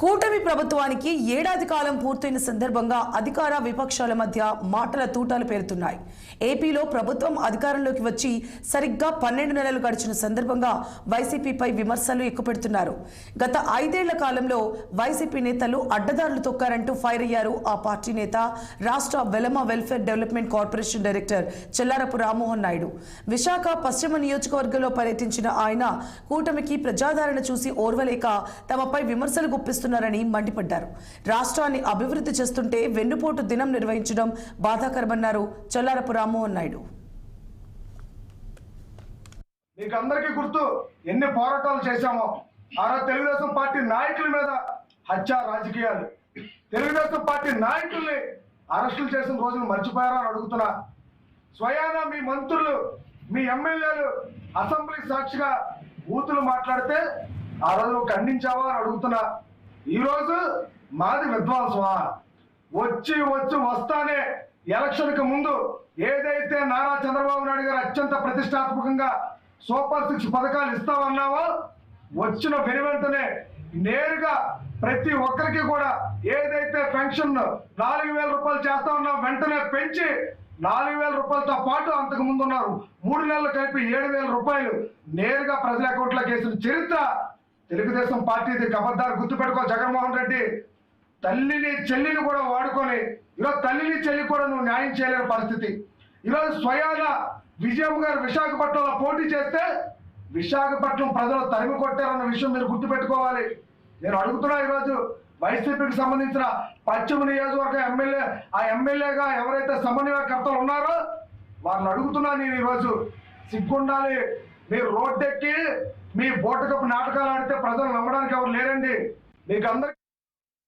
కూటమి ప్రభుత్వానికి ఏడాది కాలం పూర్తయిన సందర్భంగా అధికార విపక్షాల మధ్య మాటల తూటాలు పేరుతున్నాయి. ఏపీలో ప్రభుత్వం అధికారంలోకి వచ్చి సరిగ్గా పన్నెండు నెలలు గడిచిన సందర్భంగా వైసీపీపై విమర్శలు ఎక్కుపెడుతున్నారు. గత ఐదేళ్ళ కాలంలో వైసీపీ నేతలు అడ్డదారులు తొక్కారంటూ ఫైర్ అయ్యారు ఆ పార్టీ నేత రాష్ట్ర Velama welfare development corporation director Chellarapu Rammohan Naidu. Visakha పశ్చిమ నియోజకవర్గంలో పర్యటించిన ఆయన కూటమికి ప్రజాదరణ చూసి ఓర్వలేక తమపై విమర్శలు చేస్తున్నారని మండిపడ్డారు. రాష్ట్రాన్ని అభివృద్ధి చేస్తుంటే వెన్నుపోటు దినం నిర్వహించడం బాధాకరమన్నారు చెల్లారపు రామ్మోహన్ నాయుడు. మీకు అందరికీ గుర్తు ఎన్ని పోరాటాలు చేశామో. ఆ తెలుగుదేశం పార్టీ నాయకుల మీద హత్య రాజకీయాలు. తెలుగుదేశం పార్టీ నాయకుల్ని అరెస్టులు చేసిన రోజులు మర్చిపోయారా అని అడుగుతున్నా. స్వయానా మీ మంత్రులు మీ ఎమ్మెల్యేలు అసెంబ్లీ సాక్షిగా బూతులు మాట్లాడితే ఆ రోజు ఖండించావా అని అడుగుతున్నా. ఈరోజు మాది విధ్వంసమా? వచ్చి వచ్చి వస్తానే ఎలక్షన్కి ముందు ఏదైతే నారా చంద్రబాబు నాయుడు గారు అత్యంత ప్రతిష్టాత్మకంగా సూపర్ సిక్స్ పథకాలు ఇస్తామన్నావో వచ్చిన వెను వెంటనే నేరుగా ప్రతి ఒక్కరికి కూడా ఏదైతే పెన్షన్ నాలుగు వేల రూపాయలు చేస్తా ఉన్నా వెంటనే పెంచి నాలుగు వేల రూపాయలతో పాటు అంతకు ముందు ఉన్నారు మూడు నెలలు కలిపి ఏడు వేల రూపాయలు నేరుగా ప్రజల అకౌంట్లోకి వేసిన చరిత్ర తెలుగుదేశం పార్టీది గబద్దారు గుర్తుపెట్టుకో జగన్మోహన్ రెడ్డి. తల్లిని చెల్లిని కూడా వాడుకొని ఈరోజు తల్లిని చెల్లి కూడా నువ్వు న్యాయం చేయలేని పరిస్థితి. ఈరోజు స్వయాన విజయం గారు విశాఖపట్నంలో పోటీ చేస్తే విశాఖపట్నం ప్రజలు తరిమి కొట్టారన్న విషయం మీరు గుర్తుపెట్టుకోవాలి. నేను అడుగుతున్నా ఈరోజు వైసీపీకి సంబంధించిన పశ్చిమ నియోజకవర్గ ఎమ్మెల్యే ఆ ఎమ్మెల్యేగా ఎవరైతే సమన్వయకర్తలు ఉన్నారో వారిని అడుగుతున్నా నేను ఈరోజు. సిగ్గుండాలి మీరు రోడ్డెక్కి మీ బోటకపు నాటకాలు ఆడితే ప్రజలు నమ్మడానికి ఎవరు లేరండి? మీకు అందరికి